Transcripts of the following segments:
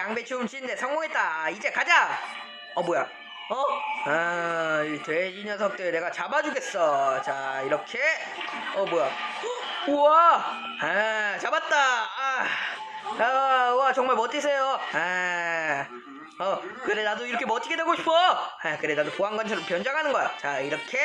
양배추 훔치는데 성공했다. 이제 가자. 어 뭐야? 어? 아, 이 돼지 녀석들 내가 잡아주겠어. 자, 이렇게. 어 뭐야? 헉, 우와! 아, 잡았다. 아, 아, 와 정말 멋지세요. 아, 어 그래 나도 이렇게 멋지게 되고 싶어. 아, 그래 나도 보안관처럼 변장하는 거야. 자, 이렇게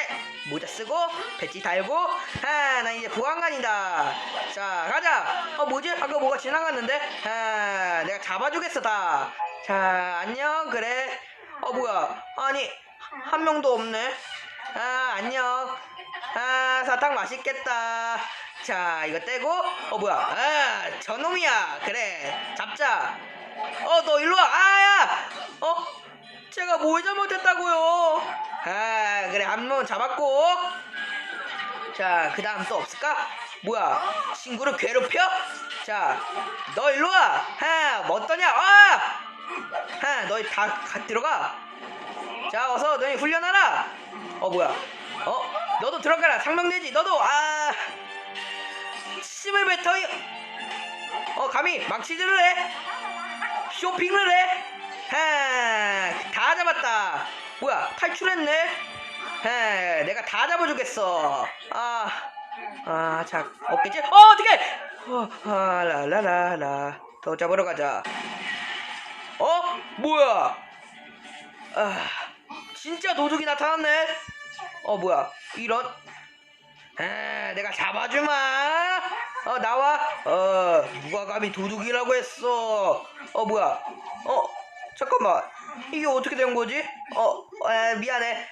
모자 쓰고 배지 달고. 아, 나 이제 보안관이다. 자, 가자. 어 뭐지? 아까 뭐가 지나갔는데? 아, 내가 잡아주겠어 다. 자, 안녕. 그래. 어 뭐야? 아니 한 명도 없네. 아 안녕. 아 사탕 맛있겠다. 자 이거 떼고 어 뭐야? 아 저놈이야. 그래 잡자. 어 너 일로 와. 아야. 어 제가 뭘 잘못했다고요? 아 그래 한명 잡았고. 자 그 다음 또 없을까? 뭐야? 친구를 괴롭혀? 자 너 일로 와. 하 어떠냐? 아! 하, 너희 다 가, 들어가. 자, 어서 너희 훈련하라. 어, 뭐야? 어, 너도 들어가라. 상명돼지. 너도 아, 힘을 뱉어. 어, 감히 망치질을 해. 쇼핑을 해. 하, 다 잡았다. 뭐야? 탈출했네. 하, 내가 다 잡아주겠어. 아, 아, 자, 없겠지? 어, 어떡해! 어, 아, 라라라라. 더 잡으러 가자. 어? 뭐야? 아, 진짜 도둑이 나타났네. 어, 뭐야? 이런? 아, 내가 잡아주마. 어, 나와. 어, 누가 감히 도둑이라고 했어? 어, 뭐야? 어, 잠깐만. 이게 어떻게 된 거지? 어, 아, 미안해.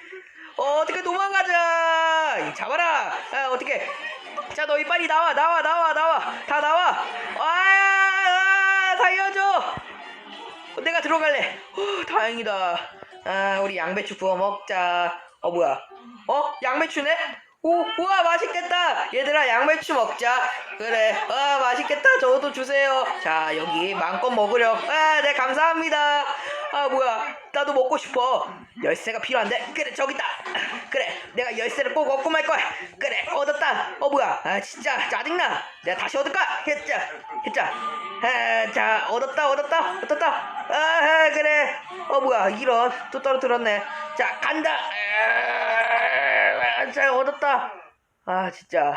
어, 어떻게 도망가자. 잡아라. 아, 어떻게? 자, 너희 빨리 나와, 나와, 나와, 나와. 다 나와. 아, 아 달려줘. 내가 들어갈래. 후, 다행이다. 아, 우리 양배추 구워 먹자. 어, 뭐야? 어? 양배추네? 오, 우와, 맛있겠다. 얘들아, 양배추 먹자. 그래. 아, 맛있겠다. 저도 주세요. 자, 여기 마음껏 먹으렴. 아, 네, 감사합니다. 아, 뭐야. 나도 먹고 싶어. 열쇠가 필요한데. 그래, 저기 있다. 그래, 내가 열쇠를 꼭 얻고 말 거야. 그래, 얻었다. 어, 뭐야. 아, 진짜 짜증나. 내가 다시 얻을까? 했자, 했자. 아, 자, 얻었다, 얻었다, 얻었다. 아, 그래. 어, 뭐야. 이런. 또 떨어뜨렸네. 자, 간다. 아, 자, 얻었다. 아, 진짜.